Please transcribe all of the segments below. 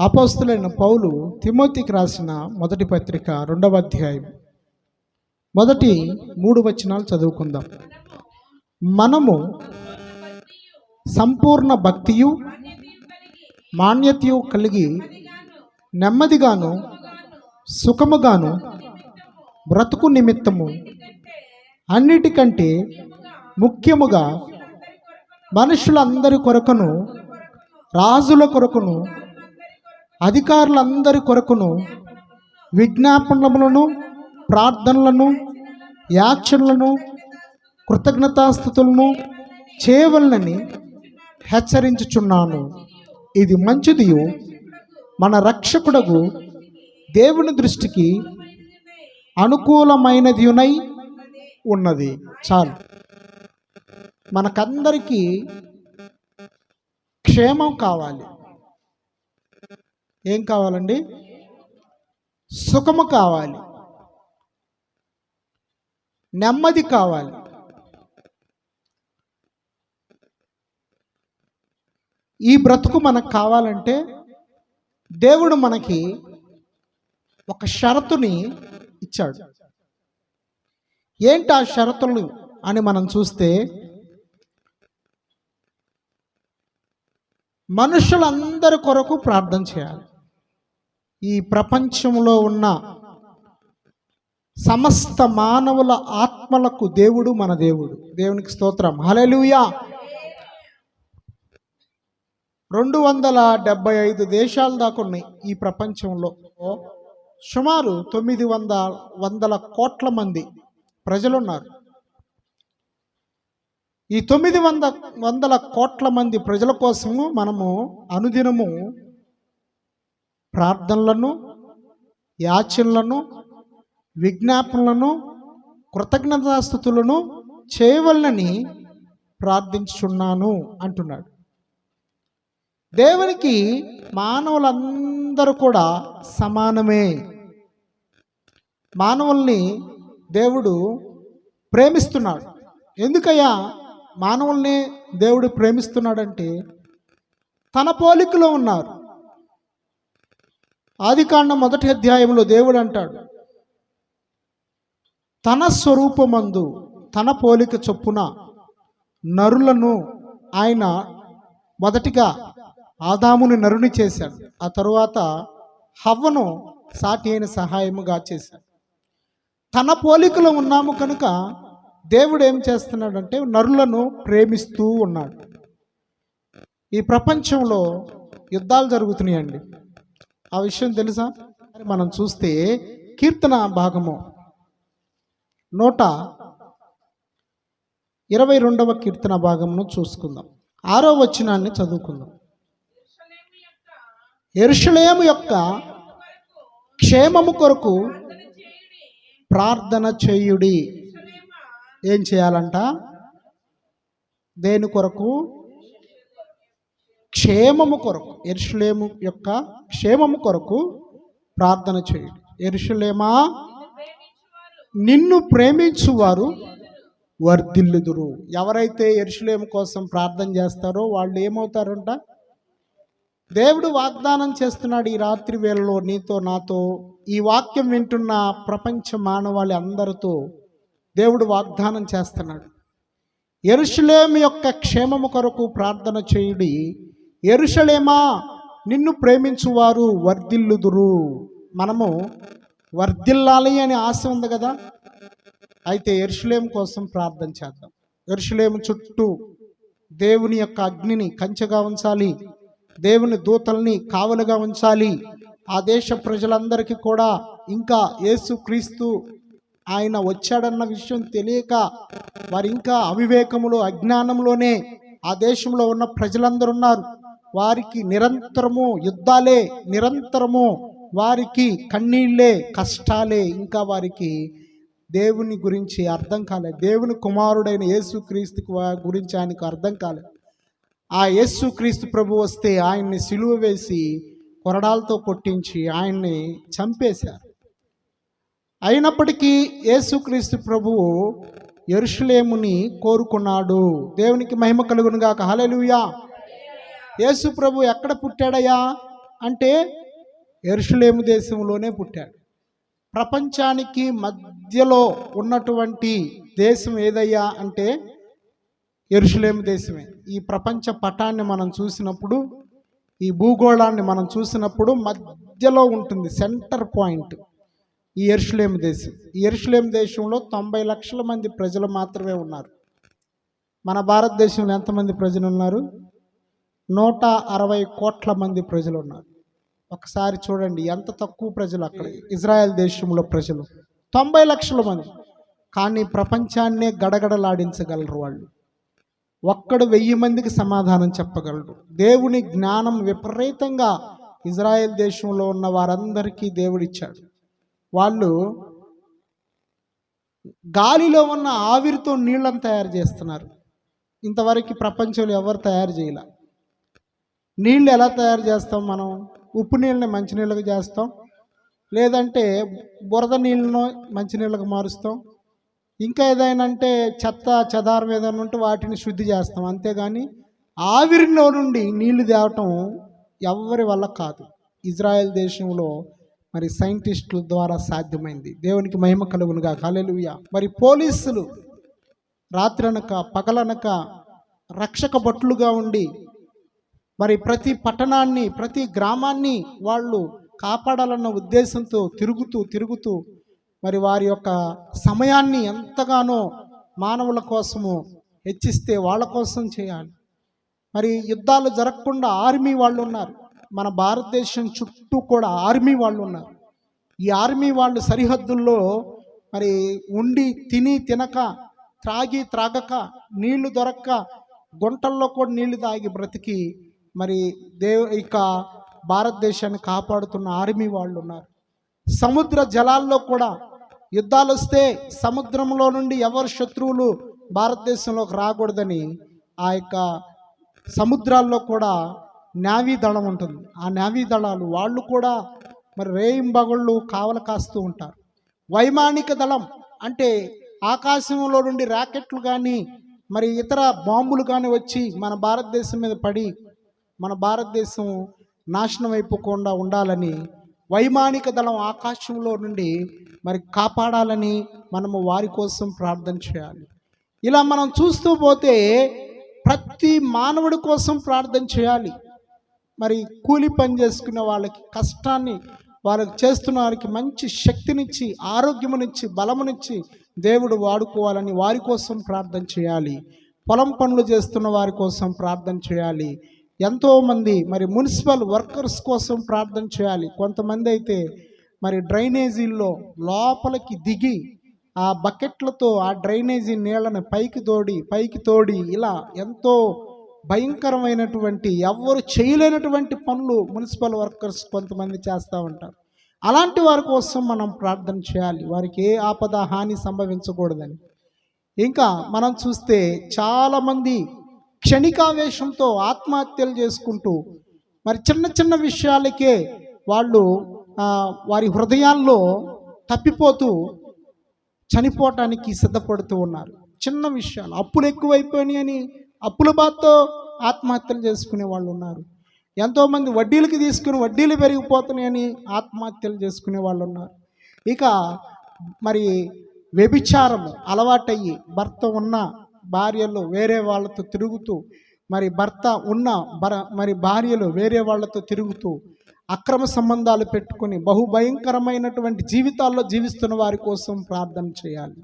అపోస్తులైన పౌలు తిమోతికి రాసిన మొదటి పత్రిక రెండవ అధ్యాయం. మొదటి మూడు వచనాలు చదువుకుందాం. మనము సంపూర్ణ భక్తియు మాన్యతయు కలిగి నెమ్మదిగాను సుఖముగాను బ్రతుకు నిమిత్తము. అన్నిటికంటే ముఖ్యముగా మనుషులందరి కొరకును రాజుల కొరకును అధికారులందరి కొరకును విజ్ఞాపనములను ప్రార్థనలను యాక్షన్లను కృతజ్ఞతాస్థుతులను చేయవలనని హెచ్చరించుచున్నాను. ఇది మంచిది మన రక్షకుడకు దేవుని దృష్టికి అనుకూలమైనదియునై ఉన్నది. చాలు. మనకందరికీ క్షేమం కావాలి. ఏం కావాలండి? సుఖము కావాలి. నెమ్మది కావాలి. ఈ బ్రతుకు మనకు కావాలంటే దేవుడు మనకి ఒక షరతుని ఇచ్చాడు. ఏంటి ఆ షరతులు అని మనం చూస్తే మనుషులందరి కొరకు ప్రార్థన చేయాలి. ఈ ప్రపంచంలో ఉన్న సమస్త మానవుల ఆత్మలకు దేవుడు మన దేవుడు. దేవునికి స్తోత్రం. హలెలుయా రెండు వందల డెబ్బై ఐదు దేశాలు దాకా ఉన్నాయి ఈ ప్రపంచంలో. సుమారు తొమ్మిది వంద వందల కోట్ల మంది ప్రజలున్నారు. ఈ తొమ్మిది వంద వందల కోట్ల మంది ప్రజల కోసము మనము అనుదినము ప్రార్థనలను యాచనలను విజ్ఞాపనలను కృతజ్ఞతాస్థుతులను చేయవలనని ప్రార్థించుచున్నాను అంటున్నాడు. దేవునికి మానవులందరూ కూడా సమానమే. మానవుల్ని దేవుడు ప్రేమిస్తున్నాడు. ఎందుకయ్యా? మానవుల్ని దేవుడు ప్రేమిస్తున్నాడంటే తన పోలికలో ఉన్నారు. ఆదికాండం మొదటి అధ్యాయంలో దేవుడు అంటాడు తన స్వరూపమందు తన పోలిక చొప్పున నరులను ఆయన మొదటిగా ఆదాముని నరుని చేశాడు. ఆ తరువాత హవ్వను సాటి అయిన సహాయముగా చేశాడు. తన పోలికలో ఉన్నాము కనుక దేవుడు ఏం చేస్తున్నాడంటే నరులను ప్రేమిస్తూ ఉన్నాడు. ఈ ప్రపంచంలో యుద్ధాలు జరుగుతున్నాయండి. ఆ విషయం తెలుసా? మనం చూస్తే కీర్తన భాగము నూట ఇరవై రెండవ కీర్తన భాగమును చూసుకుందాం. ఆరో వచనాన్ని చదువుకుందాం. ఎరుషలేము యొక్క క్షేమము కొరకు ప్రార్థన చేయుడి. ఏం చేయాలంట? దేని కొరకు? క్షేమము కొరకు ఎరుషులేము యొక్క క్షేమము కొరకు ప్రార్థన చేయండి. ఎరుషులేమా? నిన్ను ప్రేమించువారు వర్ధిల్లుదురు. ఎవరైతే ఎరుషులేము కోసం ప్రార్థన చేస్తారో వాళ్ళు ఏమవుతారంట? దేవుడు వాగ్దానం చేస్తున్నాడు ఈ రాత్రి వేళలో నీతో నాతో. ఈ వాక్యం వింటున్న ప్రపంచ మానవాళి అందరితో దేవుడు వాగ్దానం చేస్తున్నాడు. ఎరుషులేము యొక్క క్షేమము కొరకు ప్రార్థన చేయుడి. ఎరుషలేమా? నిన్ను ప్రేమించువారు వర్ధిల్లుదురు. మనము వర్ధిల్లాలి అనే ఆశ ఉంది కదా? అయితే ఎరుషులేం కోసం ప్రార్థన చేద్దాం. ఎరుషలేము చుట్టూ దేవుని యొక్క అగ్నిని కంచెగా ఉంచాలి. దేవుని దూతల్ని కావలుగా ఉంచాలి. ఆ దేశ ప్రజలందరికీ కూడా ఇంకా యేసు క్రీస్తు ఆయన వచ్చాడన్న విషయం తెలియక వారు ఇంకా అవివేకములో అజ్ఞానంలోనే ఆ దేశంలో ఉన్న ప్రజలందరూ ఉన్నారు. వారికి నిరంతరము యుద్ధాలే నిరంతరము వారికి కన్నీళ్ళే కష్టాలే ఇంకా వారికి దేవుని గురించి అర్థం కాలేదు. దేవుని కుమారుడైన యేసుక్రీస్తు గురించి ఆయనకు అర్థం కాలేదు. ఆ యేసుక్రీస్తు ప్రభు వస్తే ఆయన్ని సిలువ వేసి కొరడాలతో కొట్టించి ఆయన్ని చంపేశారు. అయినప్పటికీ యేసుక్రీస్తు ప్రభువు ఎరుషులేముని కోరుకున్నాడు. దేవునికి మహిమ కలుగునుగాక. హలెలుయా యేసు ప్రభు ఎక్కడ పుట్టాడయ్యా? అంటే ఎరుషులేము దేశంలోనే పుట్టాడు. ప్రపంచానికి మధ్యలో ఉన్నటువంటి దేశం ఏదయ్యా అంటే ఎరుషులేము దేశమే. ఈ ప్రపంచ పటాన్ని మనం చూసినప్పుడు ఈ భూగోళాన్ని మనం చూసినప్పుడు మధ్యలో ఉంటుంది సెంటర్ పాయింట్ ఈ ఎరుషులేము దేశం. ఈ ఎరుషులేము దేశంలో తొంభై లక్షల మంది ప్రజలు మాత్రమే ఉన్నారు. మన భారతదేశంలో ఎంతమంది ప్రజలు ఉన్నారు? నూట అరవై కోట్ల మంది ప్రజలు ఉన్నారు ఒకసారి చూడండి ఎంత తక్కువ ప్రజలు అక్కడ? ఇజ్రాయెల్ దేశంలో ప్రజలు. తొంభై లక్షల మంది. కానీ ప్రపంచాన్నే గడగడలాడించగలరు వాళ్ళు. ఒక్కడు వెయ్యి మందికి సమాధానం చెప్పగలడు దేవుని జ్ఞానం విపరీతంగా ఇజ్రాయెల్ దేశంలో ఉన్న వారందరికీ దేవుడిచ్చాడు. వాళ్ళు గాలిలో ఉన్న ఆవిరితో నీళ్ళని తయారు చేస్తున్నారు. ఇంతవరకు ప్రపంచంలో ఎవరు తయారు చేయలే. నీళ్ళు ఎలా తయారు చేస్తాం మనం? ఉప్పు నీళ్ళని మంచినీళ్ళకి చేస్తాం? లేదంటే బురద నీళ్ళను మంచినీళ్ళకి మారుస్తాం? ఇంకా ఏదైనా అంటే చెత్త చెదారం ఏదైనా ఉంటే వాటిని శుద్ధి చేస్తాం. అంతేగాని ఆవిరిలో నుండి నీళ్ళు తేవటం ఎవరి వల్ల కాదు. ఇజ్రాయెల్ దేశంలో మరి సైంటిస్టుల ద్వారా సాధ్యమైంది. దేవునికి మహిమ కలుగునుగా కాలేలుయ మరి పోలీసులు రాత్రనక పగలనక రక్షక భటులుగా ఉండి మరి ప్రతి పట్టణాన్ని ప్రతి గ్రామాన్ని వాళ్ళు కాపాడాలన్న ఉద్దేశంతో తిరుగుతూ తిరుగుతూ మరి వారి యొక్క సమయాన్ని ఎంతగానో మానవుల కోసము హెచ్చిస్తే వాళ్ళ కోసం చేయాలి. మరి యుద్ధాలు జరగకుండా ఆర్మీ వాళ్ళు ఉన్నారు. మన భారతదేశం చుట్టూ కూడా ఆర్మీ వాళ్ళు ఉన్నారు. ఈ ఆర్మీ వాళ్ళు సరిహద్దుల్లో మరి ఉండి తిని తినక త్రాగి త్రాగక నీళ్ళు దొరక్క గుంటల్లో కూడా నీళ్ళు తాగి బ్రతికి మరి దేవ్ ఇక భారతదేశాన్ని కాపాడుతున్న ఆర్మీ వాళ్ళు ఉన్నారు. సముద్ర జలాల్లో కూడా యుద్ధాలు వస్తే సముద్రంలో నుండి ఎవరు శత్రువులు భారతదేశంలోకి రాకూడదని ఆ యొక్క సముద్రాల్లో కూడా నావీ దళం ఉంటుంది. ఆ నావీ దళాలు వాళ్ళు కూడా మరి రేయింబగళ్ళు కావల కాస్తూ ఉంటారు. వైమానిక దళం అంటే ఆకాశంలో నుండి రాకెట్లు కానీ మరి ఇతర బాంబులు కానీ వచ్చి మన భారతదేశం మీద పడి మన భారతదేశం నాశనం అయిపోకుండా ఉండాలని వైమానిక దళం ఆకాశంలో నుండి మరి కాపాడాలని మనము వారి కోసం ప్రార్థన చేయాలి. ఇలా మనం చూస్తూ పోతే ప్రతి మానవుడి కోసం ప్రార్థన చేయాలి. మరి కూలి పని చేసుకునే వాళ్ళకి కష్టాన్ని వాళ్ళకి చేస్తున్న వారికి మంచి శక్తినిచ్చి ఆరోగ్యమునిచ్చి బలమునిచ్చి దేవుడు వాడుకోవాలని వారి కోసం ప్రార్థన చేయాలి. పొలం పనులు చేస్తున్న వారి కోసం ప్రార్థన చేయాలి. ఎంతోమంది మరి మున్సిపల్ వర్కర్స్ కోసం ప్రార్థన చేయాలి. కొంతమంది అయితే మరి డ్రైనేజీల్లో లోపలికి దిగి ఆ బకెట్లతో ఆ డ్రైనేజీ నీళ్ళని పైకి తోడి పైకి తోడి ఇలా ఎంతో భయంకరమైనటువంటి ఎవరు చేయలేనటువంటి పనులు మున్సిపల్ వర్కర్స్ కొంతమంది చేస్తూ ఉంటారు. అలాంటి వారి కోసం మనం ప్రార్థన చేయాలి. వారికి ఏ ఆపద హాని సంభవించకూడదని. ఇంకా మనం చూస్తే చాలామంది క్షణికావేశంతో ఆత్మహత్యలు చేసుకుంటూ మరి చిన్న చిన్న విషయాలకే వాళ్ళు వారి హృదయాల్లో తప్పిపోతూ చనిపోవటానికి సిద్ధపడుతూ ఉన్నారు. చిన్న విషయాలు. అప్పులు ఎక్కువైపోయినాయని అప్పుల బాధతో ఆత్మహత్యలు చేసుకునే వాళ్ళు ఉన్నారు. ఎంతోమంది వడ్డీలకి తీసుకుని వడ్డీలు పెరిగిపోతున్నాయని ఆత్మహత్యలు చేసుకునే వాళ్ళు ఉన్నారు. ఇక మరి వ్యభిచారము అలవాటయ్యి భర్త ఉన్న భార్యలు వేరే వాళ్ళతో తిరుగుతూ మరి భర్త ఉన్న బర మరి భార్యలు వేరే వాళ్ళతో తిరుగుతూ అక్రమ సంబంధాలు పెట్టుకొని బహుభయంకరమైనటువంటి జీవితాల్లో జీవిస్తున్న వారి కోసం ప్రార్థన చేయాలి.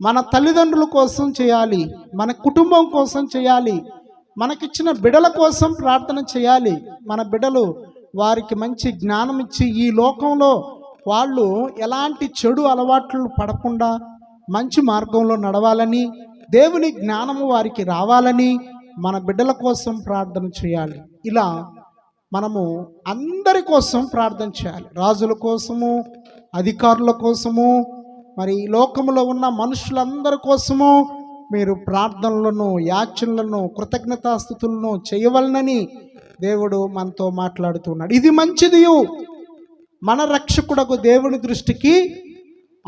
మన తల్లిదండ్రుల కోసం చేయాలి. మన కుటుంబం కోసం చేయాలి. మనకిచ్చిన బిడల కోసం ప్రార్థన చేయాలి. మన బిడలు వారికి మంచి జ్ఞానం ఇచ్చి ఈ లోకంలో వాళ్ళు ఎలాంటి చెడు అలవాట్లు పడకుండా మంచి మార్గంలో నడవాలని దేవుని జ్ఞానము వారికి రావాలని మన బిడ్డల కోసం ప్రార్థన చేయాలి. ఇలా మనము అందరి కోసం ప్రార్థన చేయాలి. రాజుల కోసము అధికారుల కోసము మరి ఈ లోకములో ఉన్న మనుషులందరి కోసము మీరు ప్రార్థనలను యాచనలను కృతజ్ఞతాస్థుతులను చేయవలనని దేవుడు మనతో మాట్లాడుతున్నాడు. ఇది మంచిది. మన రక్షకుడకు దేవుని దృష్టికి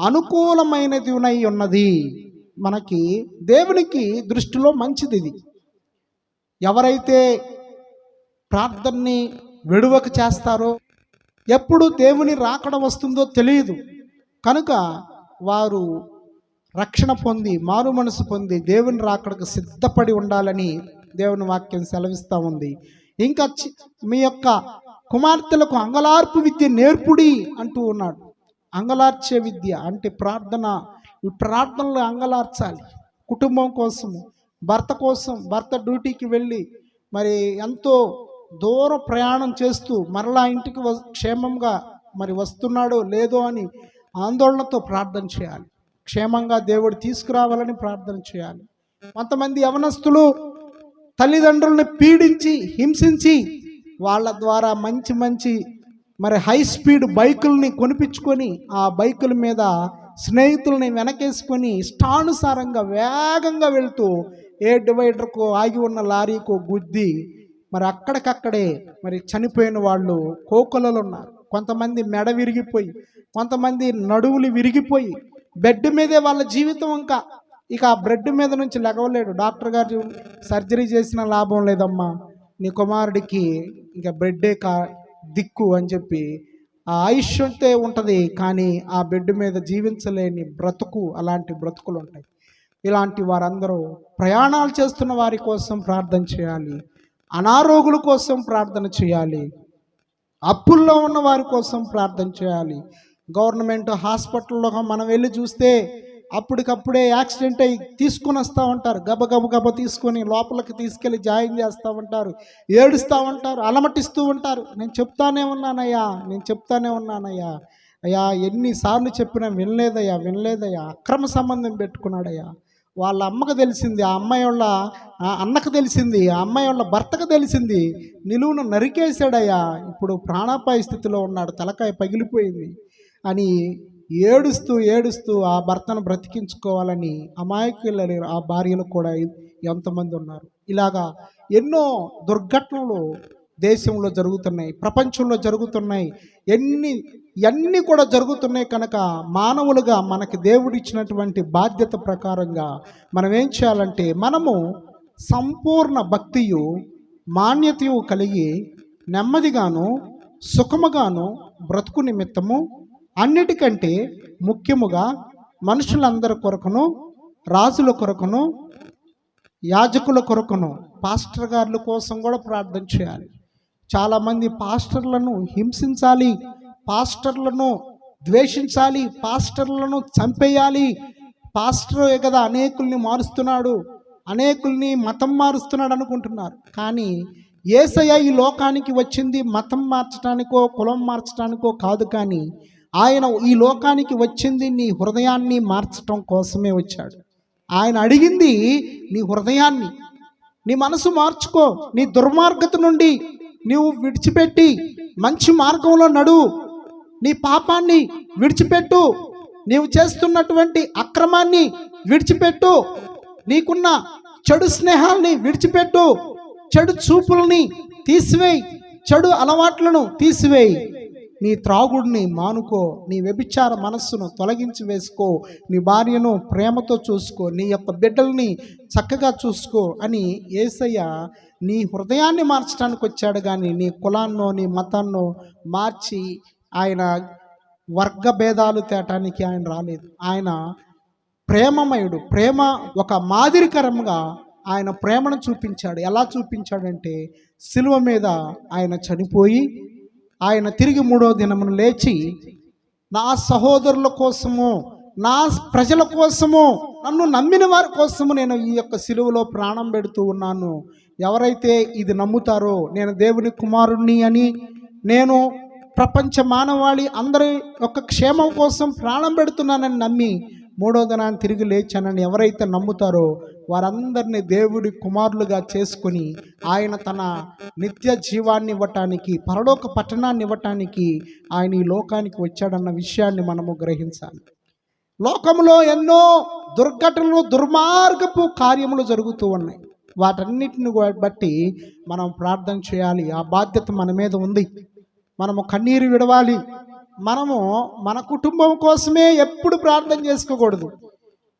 అనుకూలమైనది ఉన్నది. మనకి దేవునికి దృష్టిలో మంచిది ఇది ఎవరైతే ప్రార్థనని విడువక చేస్తారో ఎప్పుడు దేవుని రాకడ వస్తుందో తెలియదు. కనుక వారు రక్షణ పొంది మారు మనసు పొంది దేవుని రాకడకు సిద్ధపడి ఉండాలని దేవుని వాక్యం సెలవిస్తూ ఉంది. ఇంకా చి- మీ యొక్క కుమార్తెలకు అంగలార్పు విద్య నేర్పుడి అంటూ ఉన్నాడు. అంగలార్చే విద్య అంటే ప్రార్థన ఈ ప్రార్థనలు అంగలార్చాలి. కుటుంబం కోసము భర్త కోసం భర్త డ్యూటీకి వెళ్ళి మరి ఎంతో దూర ప్రయాణం చేస్తూ మరలా ఇంటికి వ క్షేమంగా మరి వస్తున్నాడో లేదో అని ఆందోళనతో ప్రార్థన చేయాలి. క్షేమంగా దేవుడు తీసుకురావాలని ప్రార్థన చేయాలి. కొంతమంది యవనస్తులు తల్లిదండ్రుల్ని పీడించి హింసించి వాళ్ళ ద్వారా మంచి మంచి మరి హై స్పీడ్ బైకుల్ని కొనిపించుకొని ఆ బైకుల మీద స్నేహితుల్ని వెనకేసుకొని ఇష్టానుసారంగా వేగంగా వెళ్తూ ఏ డివైడర్కు ఆగి ఉన్న లారీకో గుద్ది మరి అక్కడికక్కడే మరి చనిపోయిన వాళ్ళు కోకొలలు ఉన్నారు కొంతమంది మెడ విరిగిపోయి కొంతమంది నడువులు విరిగిపోయి బెడ్ మీదే వాళ్ళ జీవితం ఇంకా. ఇక ఆ బ్రెడ్ మీద నుంచి లెగవలేడు డాక్టర్ గారు సర్జరీ చేసిన లాభం లేదమ్మా. నీ కుమారుడికి ఇంకా బ్రెడ్డే కా దిక్కు అని చెప్పి ఆ ఆయుష్ ఉంటే ఉంటుంది కానీ ఆ బెడ్ మీద జీవించలేని బ్రతుకు అలాంటి బ్రతుకులు ఉంటాయి ఇలాంటి వారందరూ ప్రయాణాలు చేస్తున్న వారి కోసం ప్రార్థన చేయాలి అనారోగుల కోసం ప్రార్థన చేయాలి అప్పుల్లో ఉన్న వారి కోసం ప్రార్థన చేయాలి. గవర్నమెంట్ హాస్పిటల్లో మనం వెళ్ళి చూస్తే అప్పటికప్పుడే యాక్సిడెంట్ అయ్యి తీసుకొని వస్తూ ఉంటారు. గబ గబ గబ తీసుకొని లోపలికి తీసుకెళ్ళి జాయిన్ చేస్తూ ఉంటారు. ఏడుస్తూ ఉంటారు. అలమటిస్తూ ఉంటారు. నేను చెప్తానే ఉన్నానయ్యా. నేను చెప్తానే ఉన్నానయ్యా. అయ్యా ఎన్నిసార్లు చెప్పినా వినలేదయ్యా వినలేదయ్యా. అక్రమ సంబంధం పెట్టుకున్నాడయ్యా. వాళ్ళ అమ్మకు తెలిసింది ఆ అమ్మాయి వాళ్ళ అన్నకు తెలిసింది ఆ అమ్మాయి వాళ్ళ భర్తకు తెలిసింది. నిలువును నరికేశాడయ్యా. ఇప్పుడు ప్రాణాపాయ స్థితిలో ఉన్నాడు. తలకాయ పగిలిపోయింది. అని ఏడుస్తూ ఏడుస్తూ ఆ భర్తను బ్రతికించుకోవాలని అమాయకులని ఆ భార్యలు కూడా ఎంతమంది ఉన్నారు. ఇలాగా ఎన్నో దుర్ఘటనలు దేశంలో జరుగుతున్నాయి ప్రపంచంలో జరుగుతున్నాయి. ఎన్ని ఎన్ని కూడా జరుగుతున్నాయి కనుక మానవులుగా మనకి దేవుడిచ్చినటువంటి బాధ్యత ప్రకారంగా మనం ఏం చేయాలంటే మనము సంపూర్ణ భక్తియు మాన్యతయు కలిగి నెమ్మదిగాను సుఖముగాను బ్రతుకు నిమిత్తము అన్నిటికంటే ముఖ్యముగా మనుషులందరి కొరకును రాజుల కొరకును యాజకుల కొరకును పాస్టర్ గారుల కోసం కూడా ప్రార్థన చేయాలి. చాలామంది పాస్టర్లను హింసించాలి పాస్టర్లను ద్వేషించాలి పాస్టర్లను చంపేయాలి. పాస్టరే కదా అనేకుల్ని మారుస్తున్నాడు అనేకుల్ని మతం మారుస్తున్నాడు అనుకుంటున్నారు. కానీ ఏసయ్య ఈ లోకానికి వచ్చింది మతం మార్చడానికో కులం మార్చడానికో కాదు కానీ ఆయన ఈ లోకానికి వచ్చింది నీ హృదయాన్ని మార్చటం కోసమే వచ్చాడు. ఆయన అడిగింది నీ హృదయాన్ని నీ మనసు మార్చుకో నీ దుర్మార్గత నుండి నీవు విడిచిపెట్టి మంచి మార్గంలో నడువు నీ పాపాన్ని విడిచిపెట్టు నీవు చేస్తున్నటువంటి అక్రమాన్ని విడిచిపెట్టు నీకున్న చెడు స్నేహాల్ని విడిచిపెట్టు చెడు చూపుల్ని తీసివేయి చెడు అలవాట్లను తీసివేయి. నీ త్రాగుడిని మానుకో నీ వ్యభిచార మనస్సును తొలగించి వేసుకో నీ భార్యను ప్రేమతో చూసుకో నీ యొక్క బిడ్డల్ని చక్కగా చూసుకో అని ఏసయ్య నీ హృదయాన్ని మార్చడానికి వచ్చాడు కానీ నీ కులాన్నో నీ మతాన్నో మార్చి ఆయన వర్గ భేదాలు తేటానికి ఆయన రాలేదు. ఆయన ప్రేమమయుడు ప్రేమ ఒక మాదిరికరంగా ఆయన ప్రేమను చూపించాడు. ఎలా చూపించాడంటే సిలువ మీద ఆయన చనిపోయి ఆయన తిరిగి మూడో దినమును లేచి నా సహోదరుల కోసము నా ప్రజల కోసము నన్ను నమ్మిన వారి కోసము నేను ఈ యొక్క సిలువలో ప్రాణం పెడుతూ ఉన్నాను. ఎవరైతే ఇది నమ్ముతారో నేను దేవుని కుమారుణ్ణి అని నేను ప్రపంచ మానవాళి అందరి యొక్క క్షేమం కోసం ప్రాణం పెడుతున్నానని నమ్మి మూడో దినాన్ని తిరిగి లేచానని ఎవరైతే నమ్ముతారో వారందరినీ దేవుడి కుమారులుగా చేసుకొని ఆయన తన నిత్య జీవాన్ని ఇవ్వటానికి పరలోక పట్టణాన్ని ఇవ్వటానికి ఆయన ఈ లోకానికి వచ్చాడన్న విషయాన్ని మనము గ్రహించాలి. లోకంలో ఎన్నో దుర్ఘటనలు దుర్మార్గపు కార్యములు జరుగుతూ ఉన్నాయి. వాటన్నిటిని బట్టి మనం ప్రార్థన చేయాలి. ఆ బాధ్యత మన మీద ఉంది. మనము కన్నీరు విడవాలి. మనము మన కుటుంబం కోసమే ఎప్పుడు ప్రార్థన చేసుకోకూడదు.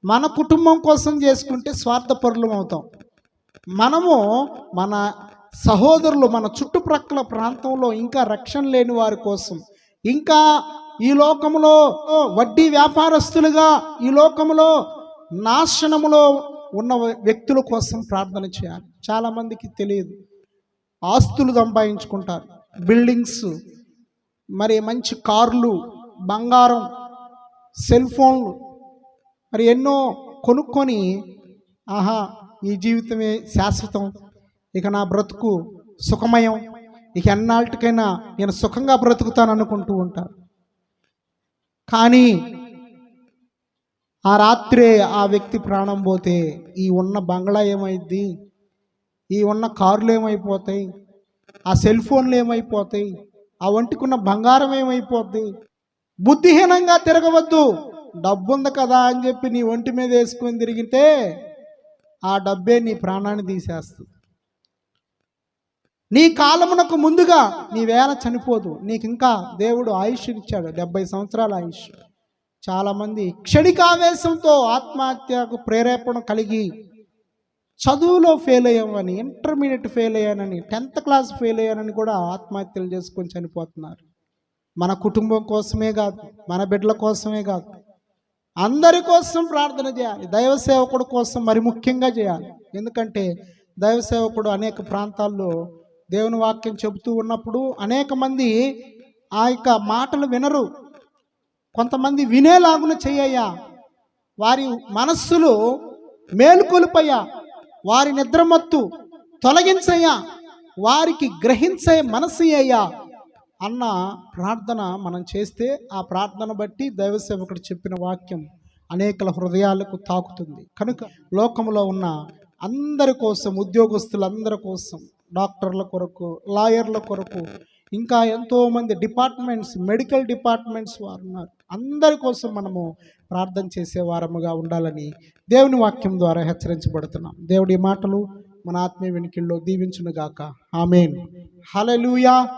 మన కుటుంబం కోసం చేసుకుంటే స్వార్థపరులం అవుతాం. మనము మన సహోదరులు మన చుట్టుప్రక్కల ప్రాంతంలో ఇంకా రక్షణ లేని వారి కోసం ఇంకా ఈ లోకంలో వడ్డీ వ్యాపారస్తులుగా ఈ లోకంలో నాశనములో ఉన్న వ్యక్తుల కోసం ప్రార్థన చేయాలి. చాలామందికి తెలియదు. ఆస్తులు సంపాదించుకుంటారు. బిల్డింగ్స్ మరి మంచి కార్లు బంగారం సెల్ ఫోన్లు మరి ఎన్నో కొనుక్కొని ఆహా ఈ జీవితమే శాశ్వతం. ఇక నా బ్రతుకు సుఖమయం. ఇక ఎన్నాళ్ళకైనా నేను సుఖంగా బ్రతుకుతాను అనుకుంటూ ఉంటారు. కానీ ఆ రాత్రే ఆ వ్యక్తి ప్రాణం పోతే ఈ ఉన్న బంగ్లా ఏమైద్ది? ఈ ఉన్న కార్లు ఏమైపోతాయి? ఆ సెల్ ఫోన్లు ఏమైపోతాయి? ఆ ఒంటికున్న బంగారం ఏమైపోద్ది? బుద్ధిహీనంగా తిరగవద్దు. డబ్బు ఉంది కదా అని చెప్పి నీ ఒంటి మీద వేసుకొని తిరిగితే ఆ డబ్బే నీ ప్రాణాన్ని తీసేస్తుంది. నీ కాలమునకు ముందుగా నీ వేళ చనిపోదు. నీకు ఇంకా దేవుడు ఆయుష్ ఇచ్చాడు డెబ్బై సంవత్సరాల ఆయుష్. చాలామంది క్షణికావేశంతో ఆత్మహత్యకు ప్రేరేపణ కలిగి చదువులో ఫెయిల్ అయ్యామని ఇంటర్మీడియట్ ఫెయిల్ అయ్యానని టెన్త్ క్లాస్ ఫెయిల్ అయ్యానని కూడా ఆత్మహత్యలు చేసుకొని చనిపోతున్నారు. మన కుటుంబం కోసమే కాదు మన బిడ్డల కోసమే కాదు. అందరి కోసం ప్రార్థన చేయాలి. దైవ సేవకుడు కోసం మరి ముఖ్యంగా చేయాలి. ఎందుకంటే దైవ సేవకుడు అనేక ప్రాంతాల్లో దేవుని వాక్యం చెబుతూ ఉన్నప్పుడు అనేక మంది ఆ యొక్క మాటలు వినరు. కొంతమంది వినేలాగున చెయ్యయ్యా వారి మనస్సులు మేలుకొలుపయ్యా. వారి నిద్రమత్తు తొలగించయ్యా వారికి గ్రహించే మనసు అయ్యా అన్న ప్రార్థన మనం చేస్తే ఆ ప్రార్థన బట్టి దైవ సేవకుడు చెప్పిన వాక్యం అనేకల హృదయాలకు తాకుతుంది. కనుక లోకంలో ఉన్న అందరి కోసం ఉద్యోగస్తులందరి కోసం డాక్టర్ల కొరకు లాయర్ల కొరకు ఇంకా ఎంతోమంది డిపార్ట్మెంట్స్ మెడికల్ డిపార్ట్మెంట్స్ వారు ఉన్నారు. అందరి కోసం మనము ప్రార్థన చేసే వారముగా ఉండాలని దేవుని వాక్యం ద్వారా హెచ్చరించబడుతున్నాం. దేవుడి మాటలు మన ఆత్మీయ వెనుకల్లో దీవించునుగాక. ఆమెన్. హలలుయా